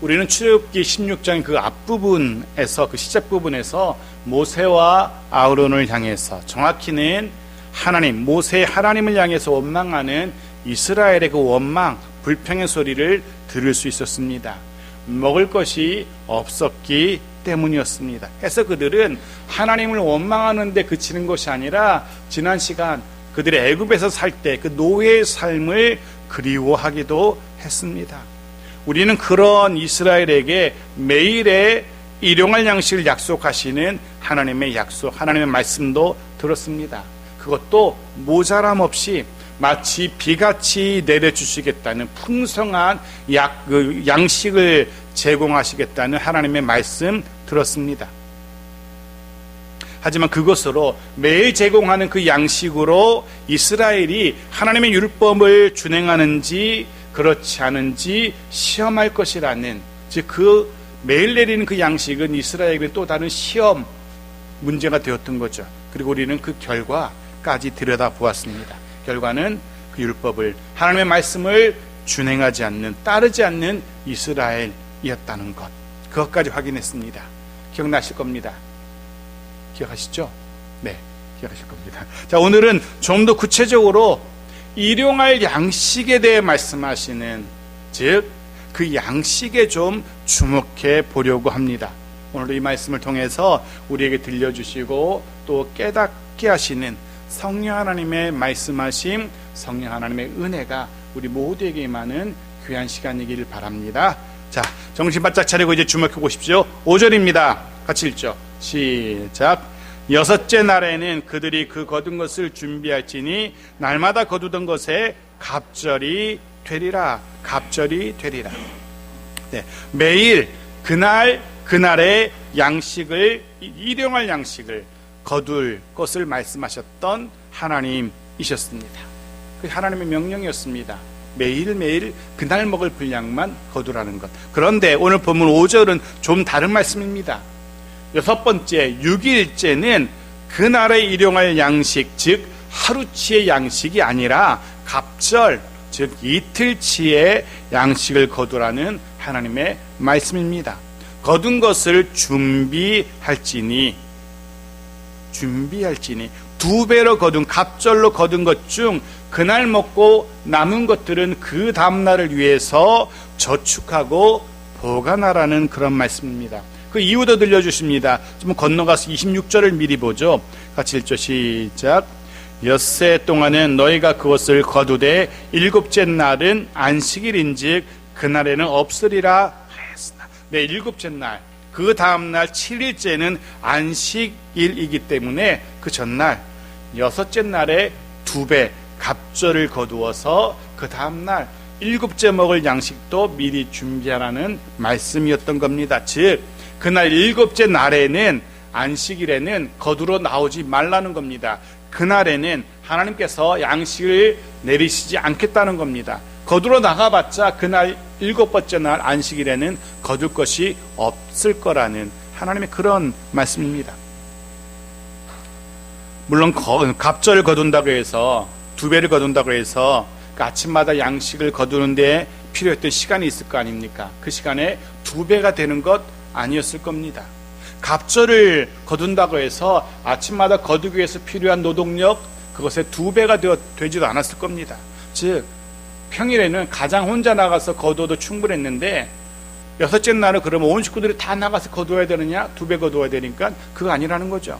우리는 출애굽기 16장 그 앞부분에서 그 시작 부분에서 모세와 아우론을 향해서 정확히는 하나님 모세 하나님을 향해서 원망하는 이스라엘의 그 원망 불평의 소리를 들을 수 있었습니다. 먹을 것이 없었기 때문이었습니다. 해서 그들은 하나님을 원망하는데 그치는 것이 아니라 지난 시간 그들이 애굽에서 살 때 그 노예의 삶을 그리워하기도 했습니다. 우리는 그런 이스라엘에게 매일의 일용할 양식을 약속하시는 하나님의 약속, 하나님의 말씀도 들었습니다. 그것도 모자람 없이 마치 비같이 내려주시겠다는 풍성한 약, 그 양식을 제공하시겠다는 하나님의 말씀 들었습니다. 하지만 그것으로 매일 제공하는 그 양식으로 이스라엘이 하나님의 율법을 준행하는지 그렇지 않은지 시험할 것이라는 즉 그 매일 내리는 그 양식은 이스라엘에게 또 다른 시험 문제가 되었던 거죠. 그리고 우리는 그 결과까지 들여다 보았습니다. 결과는 그 율법을 하나님의 말씀을 준행하지 않는 따르지 않는 이스라엘이었다는 것. 그것까지 확인했습니다. 기억나실 겁니다. 기억하시죠? 네, 기억하실 겁니다. 자, 오늘은 좀 더 구체적으로 일용할 양식에 대해 말씀하시는 즉 그 양식에 좀 주목해 보려고 합니다. 오늘도 이 말씀을 통해서 우리에게 들려주시고 또 깨닫게 하시는 성령 하나님의 말씀하심, 성령 하나님의 은혜가 우리 모두에게 임하는 귀한 시간이길 바랍니다. 자, 정신 바짝 차리고 이제 주목해 보십시오. 5절입니다. 같이 읽죠. 시작. 여섯째 날에는 그들이 그 거둔 것을 준비할지니 날마다 거두던 것에 갑절이 되리라. 갑절이 되리라. 네, 매일 그날 그날의 양식을 일용할 양식을 거둘 것을 말씀하셨던 하나님이셨습니다. 그 하나님의 명령이었습니다. 매일매일 그날 먹을 분량만 거두라는 것. 그런데 오늘 본문 5절은 좀 다른 말씀입니다. 여섯 번째, 6일째는 그날의 일용할 양식, 즉 하루치의 양식이 아니라 갑절, 즉 이틀치의 양식을 거두라는 하나님의 말씀입니다. 거둔 것을 준비할지니 준비할지니 두 배로 거둔 갑절로 거둔 것 중 그날 먹고 남은 것들은 그 다음 날을 위해서 저축하고 보관하라는 그런 말씀입니다. 그 이유도 들려주십니다. 좀 건너가서 26절을 미리 보죠. 같이 읽죠. 시작. 엿새 동안은 너희가 그것을 거두되 일곱째 날은 안식일인즉 그날에는 없으리라 하였으나 네 일곱째 날 그 다음날 7일째는 안식일이기 때문에 그 전날 여섯째 날에 두 배 갑절을 거두어서 그 다음날 일곱째 먹을 양식도 미리 준비하라는 말씀이었던 겁니다. 즉 그날 일곱째 날에는 안식일에는 거두러 나오지 말라는 겁니다. 그날에는 하나님께서 양식을 내리시지 않겠다는 겁니다. 거두러 나가봤자 그날 일곱 번째 날 안식일에는 거둘 것이 없을 거라는 하나님의 그런 말씀입니다. 물론 갑절을 거둔다고 해서 두 배를 거둔다고 해서 그 아침마다 양식을 거두는데 필요했던 시간이 있을 거 아닙니까? 그 시간에 두 배가 되는 것 아니었을 겁니다. 갑절을 거둔다고 해서 아침마다 거두기 위해서 필요한 노동력 그것의 두 배가 되어, 되지도 않았을 겁니다. 즉 평일에는 가장 혼자 나가서 거두어도 충분했는데 여섯째 날은 그러면 온 식구들이 다 나가서 거두어야 되느냐 두 배 거두어야 되니까 그거 아니라는 거죠.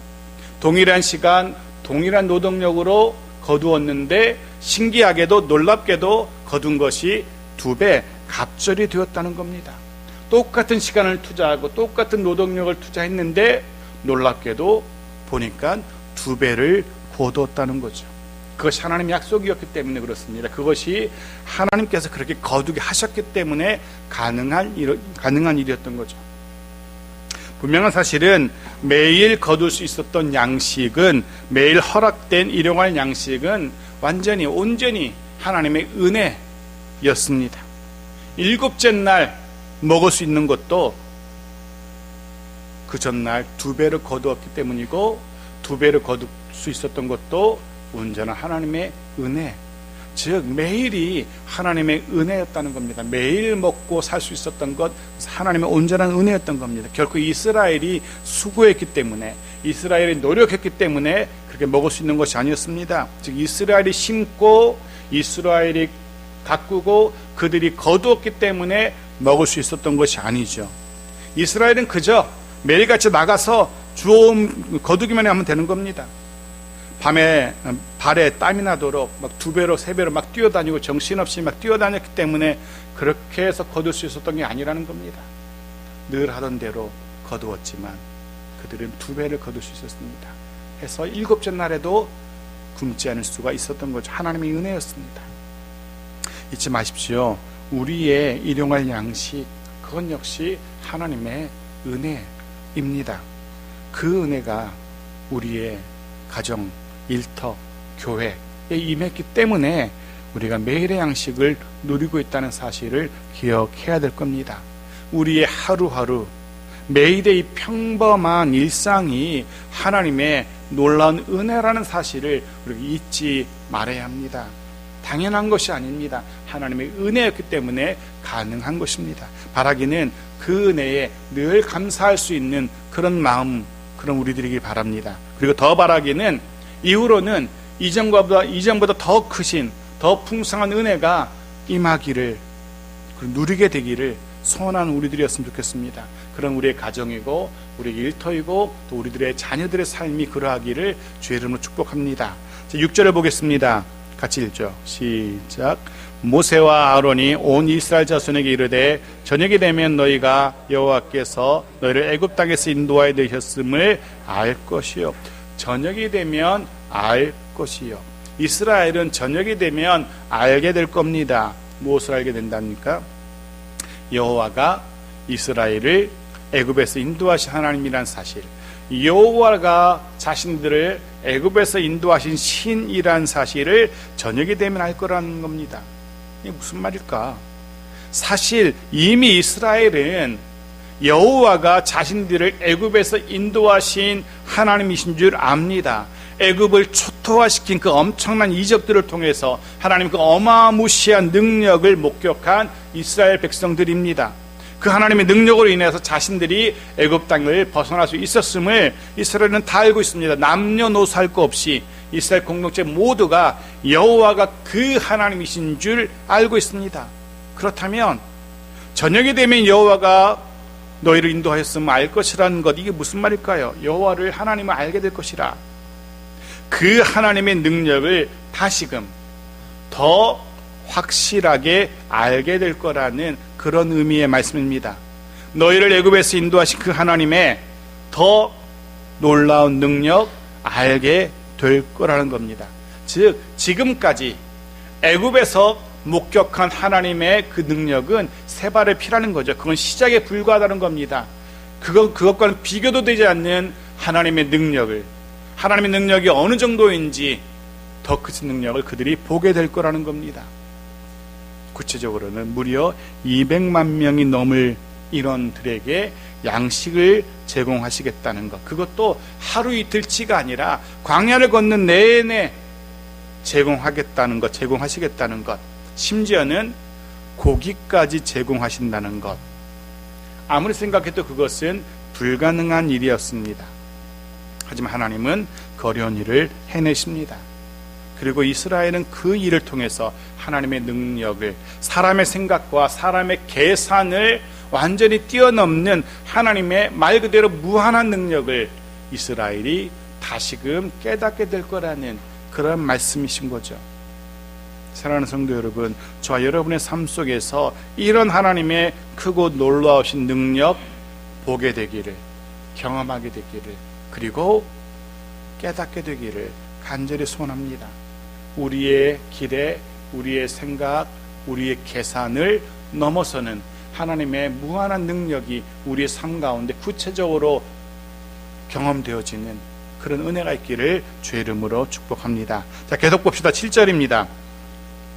동일한 시간 동일한 노동력으로 거두었는데 신기하게도 놀랍게도 거둔 것이 두 배 갑절이 되었다는 겁니다. 똑같은 시간을 투자하고 똑같은 노동력을 투자했는데 놀랍게도 보니까 두 배를 거두었다는 거죠. 그것이 하나님 약속이었기 때문에 그렇습니다. 그것이 하나님께서 그렇게 거두게 하셨기 때문에 가능한 일, 가능한 일이었던 거죠. 분명한 사실은 매일 거둘 수 있었던 양식은 매일 허락된 일용할 양식은 완전히 온전히 하나님의 은혜였습니다. 일곱째 날 먹을 수 있는 것도 그 전날 두 배를 거두었기 때문이고 두 배를 거둘 수 있었던 것도 온전한 하나님의 은혜. 즉 매일이 하나님의 은혜였다는 겁니다. 매일 먹고 살 수 있었던 것 하나님의 온전한 은혜였던 겁니다. 결코 이스라엘이 수고했기 때문에 이스라엘이 노력했기 때문에 그렇게 먹을 수 있는 것이 아니었습니다. 즉 이스라엘이 심고 이스라엘이 가꾸고 그들이 거두었기 때문에 먹을 수 있었던 것이 아니죠. 이스라엘은 그저 매일같이 나가서 주워 거두기만 하면 되는 겁니다. 밤에 발에 땀이 나도록 막 두 배로 세 배로 막 뛰어다니고 정신없이 막 뛰어다녔기 때문에 그렇게 해서 거둘 수 있었던 게 아니라는 겁니다. 늘 하던 대로 거두었지만 그들은 두 배를 거둘 수 있었습니다. 해서 일곱째 날에도 굶지 않을 수가 있었던 거죠. 하나님의 은혜였습니다. 잊지 마십시오. 우리의 일용할 양식 그건 역시 하나님의 은혜입니다. 그 은혜가 우리의 가정, 일터, 교회에 임했기 때문에 우리가 매일의 양식을 누리고 있다는 사실을 기억해야 될 겁니다. 우리의 하루하루, 매일의 평범한 일상이 하나님의 놀라운 은혜라는 사실을 우리가 잊지 말아야 합니다. 당연한 것이 아닙니다. 하나님의 은혜였기 때문에 가능한 것입니다. 바라기는 그 은혜에 늘 감사할 수 있는 그런 마음, 그런 우리들이길 바랍니다. 그리고 더 바라기는 이후로는 이전보다, 이전보다 더 크신, 더 풍성한 은혜가 임하기를, 누리게 되기를 소원하는 우리들이었으면 좋겠습니다. 그런 우리의 가정이고, 우리의 일터이고, 또 우리들의 자녀들의 삶이 그러하기를 주의 이름으로 축복합니다. 6절을 보겠습니다. 같이 읽죠. 시작. 모세와 아론이 온 이스라엘 자손에게 이르되 저녁이 되면 너희가 여호와께서 너희를 애굽 땅에서 인도하여 되셨음을 알 것이요. 저녁이 되면 알 것이요. 이스라엘은 저녁이 되면 알게 될 겁니다. 무엇을 알게 된답니까? 여호와가 이스라엘을 애굽에서 인도하신 하나님이란 사실. 여호와가 자신들을 애굽에서 인도하신 신이란 사실을 저녁이 되면 알 거라는 겁니다. 이게 무슨 말일까? 사실 이미 이스라엘은 여호와가 자신들을 애굽에서 인도하신 하나님이신 줄 압니다. 애굽을 초토화시킨 그 엄청난 이적들을 통해서 하나님 그 어마무시한 능력을 목격한 이스라엘 백성들입니다. 그 하나님의 능력으로 인해서 자신들이 애굽 땅을 벗어날 수 있었음을 이스라엘은 다 알고 있습니다. 남녀노소 할 거 없이 이스라엘 공동체 모두가 여호와가 그 하나님이신 줄 알고 있습니다. 그렇다면 저녁이 되면 여호와가 너희를 인도하였으면 알 것이라는 것 이게 무슨 말일까요? 여호와를 하나님을 알게 될 것이라. 그 하나님의 능력을 다시금 더 확실하게 알게 될 거라는 그런 의미의 말씀입니다. 너희를 애굽에서 인도하신 그 하나님의 더 놀라운 능력 알게 될 거라는 겁니다. 즉 지금까지 애굽에서 목격한 하나님의 그 능력은 세 발의 피라는 거죠. 그건 시작에 불과하다는 겁니다. 그것 그것과는 비교도 되지 않는 하나님의 능력을 하나님의 능력이 어느 정도인지 더 큰 능력을 그들이 보게 될 거라는 겁니다. 구체적으로는 무려 200만 명이 넘을 인원들에게 양식을 제공하시겠다는 것. 그것도 하루 이틀치가 아니라 광야를 걷는 내내 제공하겠다는 것, 제공하시겠다는 것. 심지어는 고기까지 제공하신다는 것. 아무리 생각해도 그것은 불가능한 일이었습니다. 하지만 하나님은 그 어려운 일을 해내십니다. 그리고 이스라엘은 그 일을 통해서 하나님의 능력을 사람의 생각과 사람의 계산을 완전히 뛰어넘는 하나님의 말 그대로 무한한 능력을 이스라엘이 다시금 깨닫게 될 거라는 그런 말씀이신 거죠. 사랑하는 성도 여러분, 저와 여러분의 삶 속에서 이런 하나님의 크고 놀라우신 능력 보게 되기를, 경험하게 되기를, 그리고 깨닫게 되기를 간절히 소원합니다. 우리의 길에 우리의 생각, 우리의 계산을 넘어서는 하나님의 무한한 능력이 우리의 삶 가운데 구체적으로 경험되어지는 그런 은혜가 있기를 주의 이름으로 축복합니다. 자, 계속 봅시다. 7절입니다.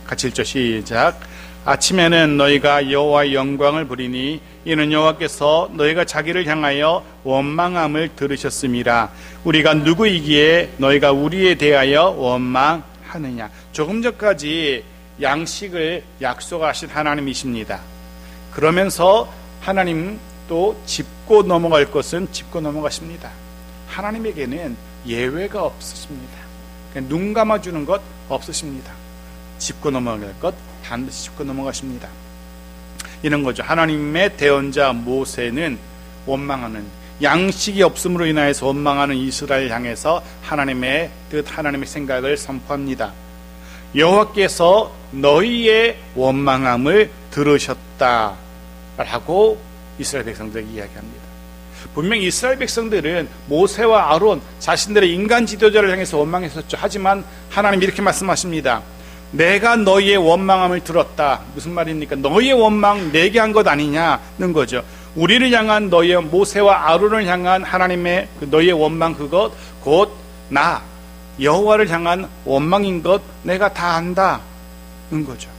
같이 1절 시작. 아침에는 너희가 여호와의 영광을 부리니 이는 여호와께서 너희가 자기를 향하여 원망함을 들으셨음이라. 우리가 누구이기에 너희가 우리에 대하여 원망 하느냐? 조금 전까지 양식을 약속하신 하나님이십니다. 그러면서 하나님 또 짚고 넘어갈 것은 짚고 넘어가십니다. 하나님에게는 예외가 없으십니다. 눈 감아주는 것 없으십니다. 짚고 넘어갈 것 반드시 짚고 넘어가십니다. 이런 거죠. 하나님의 대언자 모세는 원망하는 양식이 없음으로 인하여서 원망하는 이스라엘 향해서 하나님의 뜻, 하나님의 생각을 선포합니다. 여호와께서 너희의 원망함을 들으셨다라고 이스라엘 백성들에게 이야기합니다. 분명 이스라엘 백성들은 모세와 아론 자신들의 인간 지도자를 향해서 원망했었죠. 하지만 하나님 이렇게 말씀하십니다. 내가 너희의 원망함을 들었다. 무슨 말입니까? 너희의 원망 내게 한 것 아니냐는 거죠. 우리를 향한 너희의 모세와 아론을 향한 하나님의 그 너희의 원망 그것 곧 나 여호와를 향한 원망인 것 내가 다 안다는 거죠.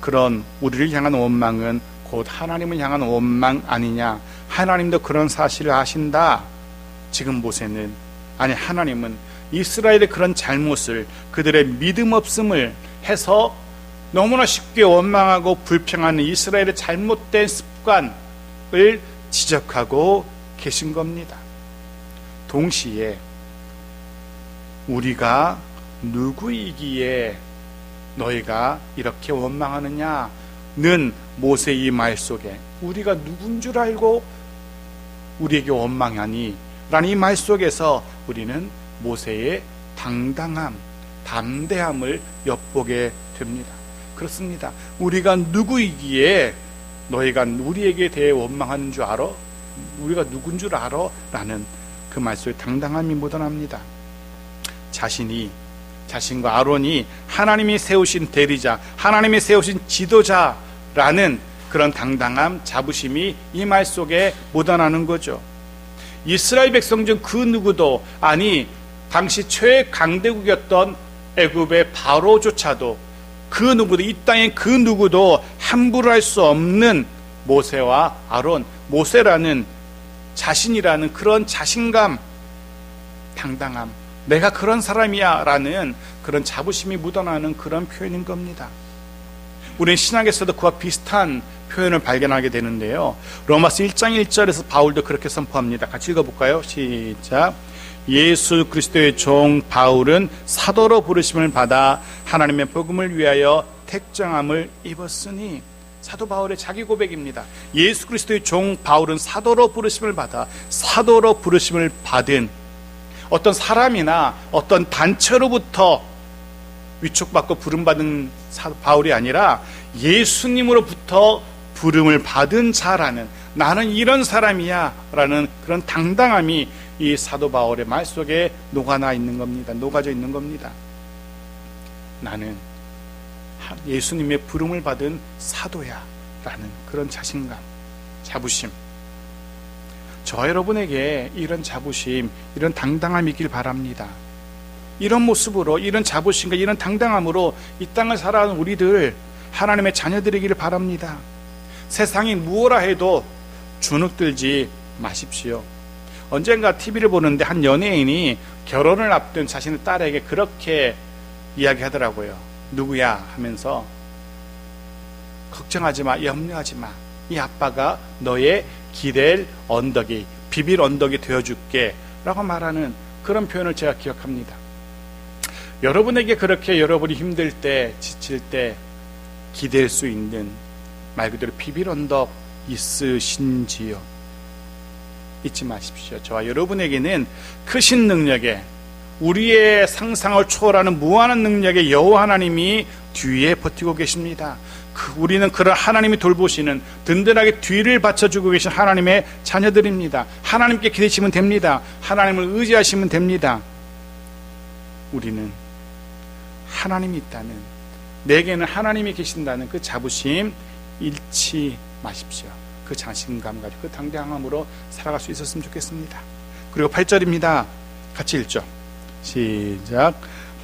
그런 우리를 향한 원망은 곧 하나님을 향한 원망 아니냐? 하나님도 그런 사실을 아신다. 지금 모세는 아니 하나님은 이스라엘의 그런 잘못을 그들의 믿음 없음을 해서 너무나 쉽게 원망하고 불평하는 이스라엘의 잘못된 습관을 지적하고 계신 겁니다. 동시에 우리가 누구이기에 너희가 이렇게 원망하느냐는 모세의 말 속에 우리가 누군 줄 알고 우리에게 원망하니 라는 이 말 속에서 우리는 모세의 당당함, 담대함을 엿보게 됩니다. 그렇습니다. 우리가 누구이기에 너희가 우리에게 대해 원망하는 줄 알아? 우리가 누군 줄 알아? 라는 그말 속에 당당함이 묻어납니다. 자신이 자신과 아론이 하나님이 세우신 대리자, 하나님이 세우신 지도자라는 그런 당당함, 자부심이 이 말 속에 묻어나는 거죠. 이스라엘 백성 중 그 누구도 아니 당시 최 강대국이었던 애굽의 바로조차도 그 누구도 이 땅의 그 누구도 함부로 할 수 없는 모세와 아론, 모세라는 자신이라는 그런 자신감, 당당함, 내가 그런 사람이야 라는 그런 자부심이 묻어나는 그런 표현인 겁니다. 우리는 신학에서도 그와 비슷한 표현을 발견하게 되는데요. 로마서 1장 1절에서 바울도 그렇게 선포합니다. 같이 읽어볼까요? 시작. 예수 그리스도의 종 바울은 사도로 부르심을 받아 하나님의 복음을 위하여 택정함을 입었으니 사도 바울의 자기 고백입니다. 예수 그리스도의 종 바울은 사도로 부르심을 받아 사도로 부르심을 받은 어떤 사람이나 어떤 단체로부터 위촉받고 부름받은 바울이 아니라 예수님으로부터 부름을 받은 자라는 나는 이런 사람이야 라는 그런 당당함이 이 사도 바울의 말 속에 녹아나 있는 겁니다. 녹아져 있는 겁니다. 나는 예수님의 부름을 받은 사도야 라는 그런 자신감, 자부심. 저 여러분에게 이런 자부심, 이런 당당함이 있길 바랍니다. 이런 모습으로, 이런 자부심과 이런 당당함으로 이 땅을 살아가는 우리들, 하나님의 자녀들이기를 바랍니다. 세상이 무엇라 해도 주눅들지 마십시오. 언젠가 TV를 보는데 한 연예인이 결혼을 앞둔 자신의 딸에게 그렇게 이야기하더라고요. 누구야? 하면서 걱정하지 마, 염려하지 마. 이 아빠가 너의 기댈 언덕이, 비빌 언덕이 되어줄게. 라고 말하는 그런 표현을 제가 기억합니다. 여러분에게 그렇게 여러분이 힘들 때, 지칠 때 기댈 수 있는 말 그대로 비빌 언덕 있으신지요? 잊지 마십시오. 저와 여러분에게는 크신 능력에 우리의 상상을 초월하는 무한한 능력의 여호와 하나님이 뒤에 버티고 계십니다. 그 우리는 그런 하나님이 돌보시는 든든하게 뒤를 받쳐주고 계신 하나님의 자녀들입니다. 하나님께 기대시면 됩니다. 하나님을 의지하시면 됩니다. 우리는 하나님이 있다는 내게는 하나님이 계신다는 그 자부심 잃지 마십시오. 그 자신감 가지고 그 당당함으로 살아갈 수 있었으면 좋겠습니다. 그리고 8절입니다. 같이 읽죠. 시작.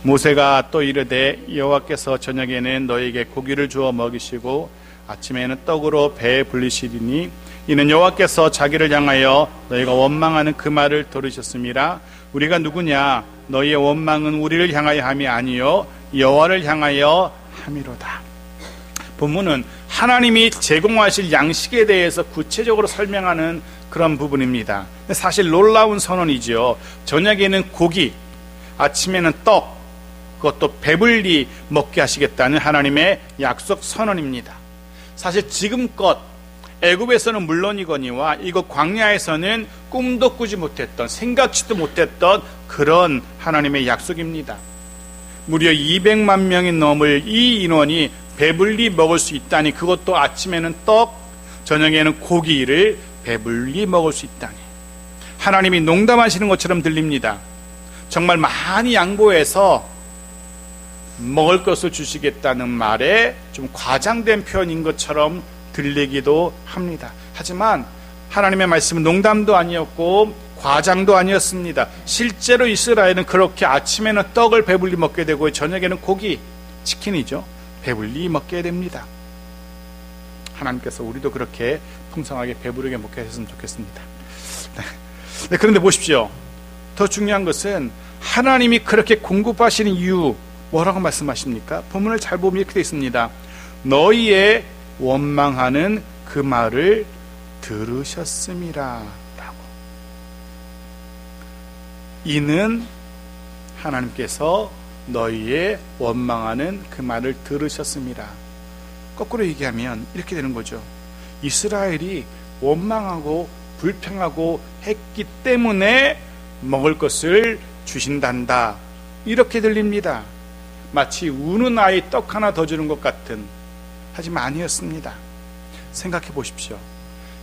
모세가 또 이르되 여호와께서 저녁에는 너에게 고기를 주어 먹이시고 아침에는 떡으로 배에 불리시리니 이는 여호와께서 자기를 향하여 너희가 원망하는 그 말을 들으셨습니다. 우리가 누구냐? 너희의 원망은 우리를 향하여 함이 아니요 여호와를 향하여 함이로다. 본문은 하나님이 제공하실 양식에 대해서 구체적으로 설명하는 그런 부분입니다. 사실 놀라운 선언이죠. 저녁에는 고기, 아침에는 떡, 그것도 배불리 먹게 하시겠다는 하나님의 약속 선언입니다. 사실 지금껏 애굽에서는 물론이거니와 이곳 광야에서는 꿈도 꾸지 못했던 생각지도 못했던 그런 하나님의 약속입니다. 무려 200만 명이 넘을 이 인원이 배불리 먹을 수 있다니 그것도 아침에는 떡, 저녁에는 고기를 배불리 먹을 수 있다니 하나님이 농담하시는 것처럼 들립니다. 정말 많이 양보해서 먹을 것을 주시겠다는 말에 좀 과장된 표현인 것처럼 들리기도 합니다. 하지만 하나님의 말씀은 농담도 아니었고 과장도 아니었습니다. 실제로 이스라엘은 그렇게 아침에는 떡을 배불리 먹게 되고 저녁에는 고기, 치킨이죠. 배불리 먹게 됩니다. 하나님께서 우리도 그렇게 풍성하게 배부르게 먹게 했으면 좋겠습니다. 네, 그런데 보십시오. 더 중요한 것은 하나님이 그렇게 공급하시는 이유 뭐라고 말씀하십니까? 본문을 잘 보면 이렇게 되어 있습니다. 너희의 원망하는 그 말을 들으셨음이라 라고. 이는 하나님께서 너희의 원망하는 그 말을 들으셨습니다. 거꾸로 얘기하면 이렇게 되는 거죠. 이스라엘이 원망하고 불평하고 했기 때문에 먹을 것을 주신단다. 이렇게 들립니다. 마치 우는 아이 떡 하나 더 주는 것 같은 하지만 아니었습니다. 생각해 보십시오.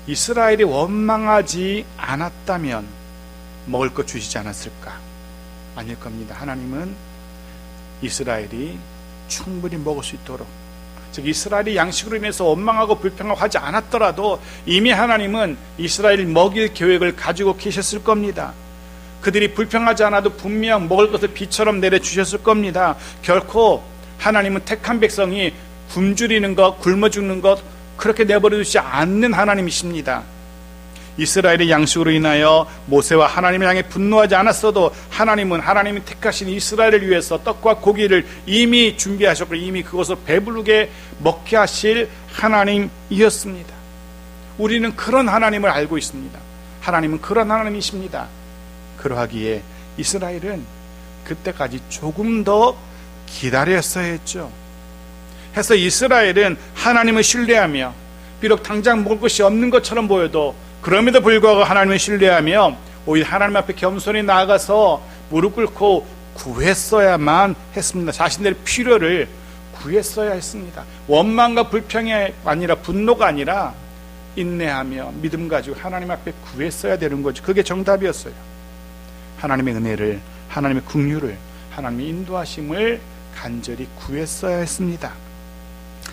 이스라엘이 원망하지 않았다면 먹을 것 주시지 않았을까? 아닐 겁니다. 하나님은 이스라엘이 충분히 먹을 수 있도록 즉 이스라엘이 양식으로 인해서 원망하고 불평하고 하지 않았더라도 이미 하나님은 이스라엘을 먹일 계획을 가지고 계셨을 겁니다. 그들이 불평하지 않아도 분명 먹을 것을 비처럼 내려 주셨을 겁니다. 결코 하나님은 택한 백성이 굶주리는 것, 굶어 죽는 것 그렇게 내버려 두지 않는 하나님이십니다. 이스라엘의 양식으로 인하여 모세와 하나님을 향해 분노하지 않았어도 하나님은 하나님이 택하신 이스라엘을 위해서 떡과 고기를 이미 준비하셨고 이미 그것을 배부르게 먹게 하실 하나님이었습니다. 우리는 그런 하나님을 알고 있습니다. 하나님은 그런 하나님이십니다. 그러하기에 이스라엘은 그때까지 조금 더 기다렸어야 했죠. 해서 이스라엘은 하나님을 신뢰하며 비록 당장 먹을 것이 없는 것처럼 보여도 그럼에도 불구하고 하나님을 신뢰하며 오히려 하나님 앞에 겸손히 나아가서 무릎 꿇고 구했어야만 했습니다. 자신들의 필요를 구했어야 했습니다. 원망과 불평이 아니라 분노가 아니라 인내하며 믿음 가지고 하나님 앞에 구했어야 되는 거죠. 그게 정답이었어요. 하나님의 은혜를, 하나님의 국류를, 하나님의 인도하심을 간절히 구했어야 했습니다.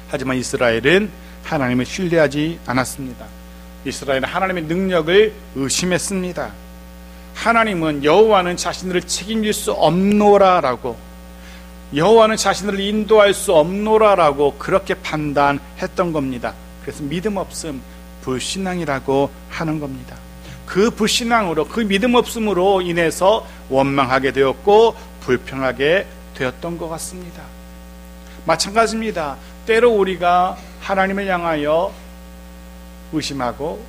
하지만 이스라엘은 하나님을 신뢰하지 않았습니다. 이스라엘은 하나님의 능력을 의심했습니다. 하나님은 여호와는 자신들을 책임질 수 없노라라고 여호와는 자신들을 인도할 수 없노라라고 그렇게 판단했던 겁니다. 그래서 믿음 없음 불신앙이라고 하는 겁니다. 그 불신앙으로 그 믿음 없음으로 인해서 원망하게 되었고 불평하게 되었던 것 같습니다. 마찬가지입니다. 때로 우리가 하나님을 향하여 의심하고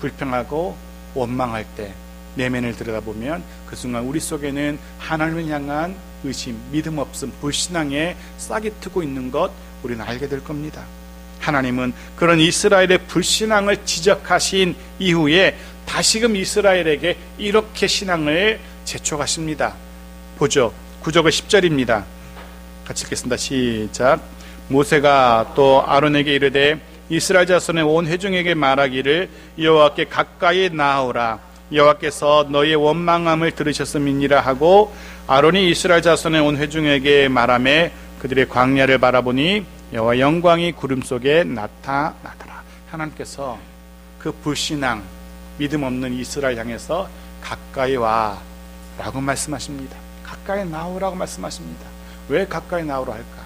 불평하고 원망할 때 내면을 들여다보면 그 순간 우리 속에는 하나님을 향한 의심, 믿음 없음, 불신앙에 싹이 트고 있는 것 우리는 알게 될 겁니다. 하나님은 그런 이스라엘의 불신앙을 지적하신 이후에 다시금 이스라엘에게 이렇게 신앙을 제촉하십니다. 보죠. 구조가 10절입니다. 같이 읽겠습니다. 시작. 모세가 또 아론에게 이르되 이스라엘 자손의 온 회중에게 말하기를 여호와께 가까이 나오라. 여호와께서 너의 원망함을 들으셨음이니라 하고 아론이 이스라엘 자손의 온 회중에게 말하매 그들의 광야를 바라보니 여호와 영광이 구름 속에 나타나더라. 하나님께서 그 불신앙 믿음 없는 이스라엘 향해서 가까이 와라고 말씀하십니다. 가까이 나오라고 말씀하십니다. 왜 가까이 나오라 할까?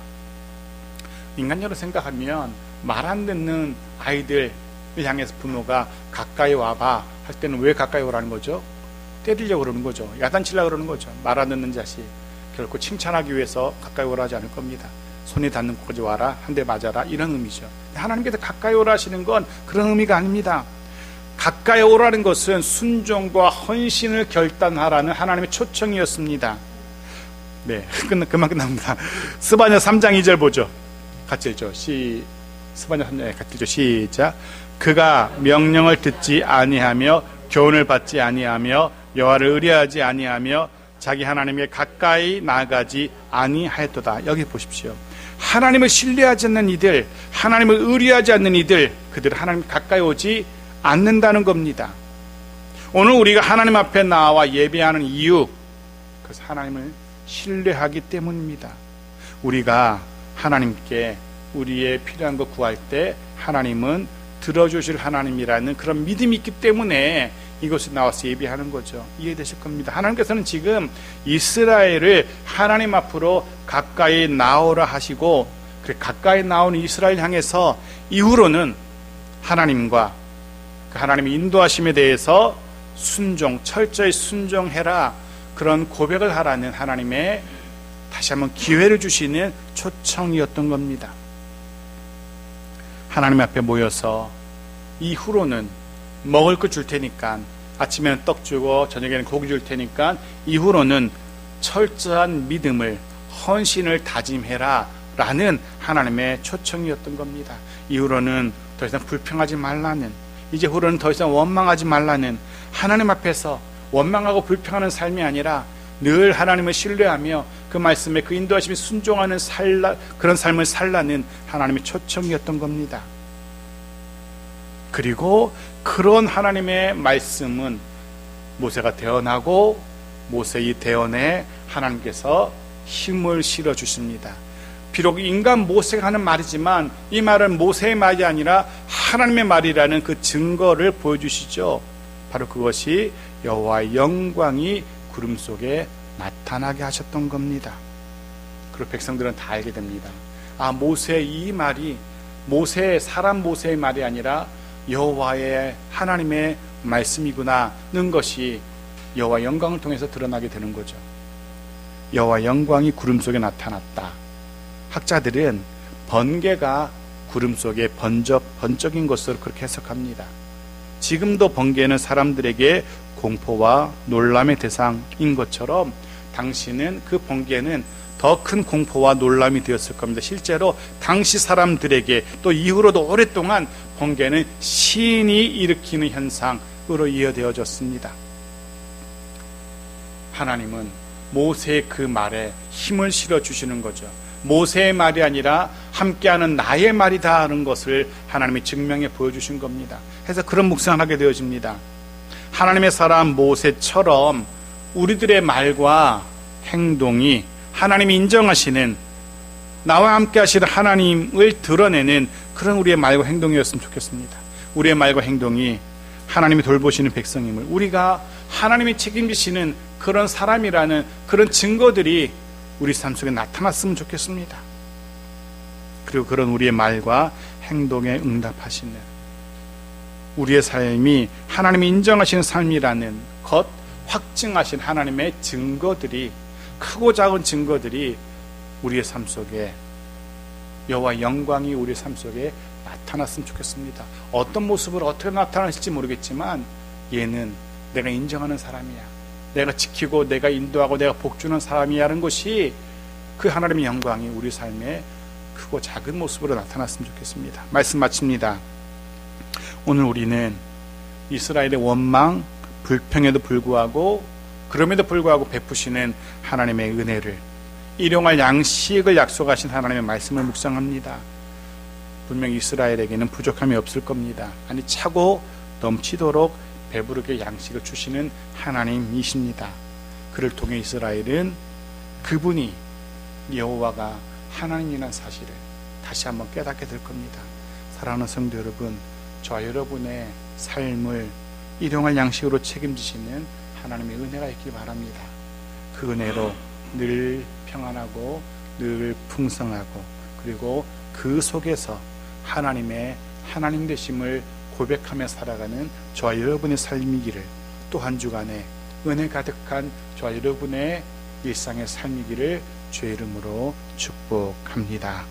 인간적으로 생각하면 말 안 듣는 아이들을 향해서 부모가 가까이 와봐 할 때는 왜 가까이 오라는 거죠? 때리려고 그러는 거죠. 야단치려고 그러는 거죠. 말 안 듣는 자식. 결코 칭찬하기 위해서 가까이 오라 하지 않을 겁니다. 손이 닿는 곳까지 와라. 한 대 맞아라. 이런 의미죠. 하나님께서 가까이 오라 하시는 건 그런 의미가 아닙니다. 가까이 오라는 것은 순종과 헌신을 결단하라는 하나님의 초청이었습니다. 네, 끝, 그만 끝납니다. 스바냐 3장 2절 보죠. 같이 읽죠. 시, 스바냐 3장 같이 읽죠. 시작. 그가 명령을 듣지 아니하며 교훈을 받지 아니하며 여호와를 의뢰하지 아니하며 자기 하나님께 가까이 나가지 아니하였도다. 여기 보십시오. 하나님을 신뢰하지 않는 이들, 하나님을 의뢰하지 않는 이들, 그들 하나님 가까이 오지 않는다는 겁니다. 오늘 우리가 하나님 앞에 나와 예배하는 이유, 그래서 하나님을 신뢰하기 때문입니다. 우리가 하나님께 우리의 필요한 것 구할 때 하나님은 들어주실 하나님이라는 그런 믿음이 있기 때문에 이곳에 나와서 예배하는 거죠. 이해되실 겁니다. 하나님께서는 지금 이스라엘을 하나님 앞으로 가까이 나오라 하시고 그 가까이 나오는 이스라엘 향해서 이후로는 하나님과 그 하나님의 인도하심에 대해서 순종, 철저히 순종해라 그런 고백을 하라는 하나님의 다시 한번 기회를 주시는 초청이었던 겁니다. 하나님 앞에 모여서 이후로는 먹을 거 줄 테니까 아침에는 떡 주고 저녁에는 고기 줄 테니까 이후로는 철저한 믿음을 헌신을 다짐해라 라는 하나님의 초청이었던 겁니다. 이후로는 더 이상 불평하지 말라는 이제 후로는 더 이상 원망하지 말라는 하나님 앞에서 원망하고 불평하는 삶이 아니라 늘 하나님을 신뢰하며 그 말씀에 그 인도하심이 순종하는 살라, 그런 삶을 살라는 하나님의 초청이었던 겁니다. 그리고 그런 하나님의 말씀은 모세가 대언하고 모세의 대언에 하나님께서 힘을 실어 주십니다. 비록 인간 모세가 하는 말이지만 이 말은 모세의 말이 아니라 하나님의 말이라는 그 증거를 보여주시죠. 바로 그것이 여호와의 영광이 구름 속에 나타나게 하셨던 겁니다. 그리고 백성들은 다 알게 됩니다. 아 모세의 이 말이 모세 사람 모세의 말이 아니라 여호와의 하나님의 말씀이구나는 것이 여호와 영광을 통해서 드러나게 되는 거죠. 여호와 영광이 구름 속에 나타났다. 학자들은 번개가 구름 속에 번적 번쩍인 것으로 그렇게 해석합니다. 지금도 번개는 사람들에게 공포와 논람의 대상인 것처럼 당시는 그 번개는 더 큰 공포와 논람이 되었을 겁니다. 실제로 당시 사람들에게 또 이후로도 오랫동안 번개는 신이 일으키는 현상으로 이어되어졌습니다. 하나님은 모세의 그 말에 힘을 실어 주시는 거죠. 모세의 말이 아니라 함께하는 나의 말이다 하는 것을 하나님이 증명해 보여주신 겁니다. 해서 그런 묵상을 하게 되어집니다. 하나님의 사람 모세처럼 우리들의 말과 행동이 하나님이 인정하시는 나와 함께 하시는 하나님을 드러내는 그런 우리의 말과 행동이었으면 좋겠습니다. 우리의 말과 행동이 하나님이 돌보시는 백성임을 우리가 하나님이 책임지시는 그런 사람이라는 그런 증거들이 우리 삶 속에 나타났으면 좋겠습니다. 그리고 그런 우리의 말과 행동에 응답하시는 우리의 삶이 하나님이 인정하시는 삶이라는 것 확증하신 하나님의 증거들이 크고 작은 증거들이 우리의 삶 속에 여호와 영광이 우리 삶 속에 나타났으면 좋겠습니다. 어떤 모습으로 어떻게 나타나실지 모르겠지만 얘는 내가 인정하는 사람이야. 내가 지키고 내가 인도하고 내가 복주는 사람이라는 것이 그 하나님의 영광이 우리 삶에 크고 작은 모습으로 나타났으면 좋겠습니다. 말씀 마칩니다. 오늘 우리는 이스라엘의 원망, 불평에도 불구하고 그럼에도 불구하고 베푸시는 하나님의 은혜를 일용할 양식을 약속하신 하나님의 말씀을 묵상합니다. 분명 이스라엘에게는 부족함이 없을 겁니다. 아니 차고 넘치도록 배부르게 양식을 주시는 하나님이십니다. 그를 통해 이스라엘은 그분이 여호와가 하나님이라는 사실을 다시 한번 깨닫게 될 겁니다. 사랑하는 성도 여러분, 저 여러분의 삶을 일용할 양식으로 책임지시는 하나님의 은혜가 있길 바랍니다. 그 은혜로 늘 평안하고 늘 풍성하고 그리고 그 속에서 하나님의 하나님 되심을 고백하며 살아가는 저와 여러분의 삶이기를 또 한 주간에 은혜 가득한 저와 여러분의 일상의 삶이기를 주의 이름으로 축복합니다.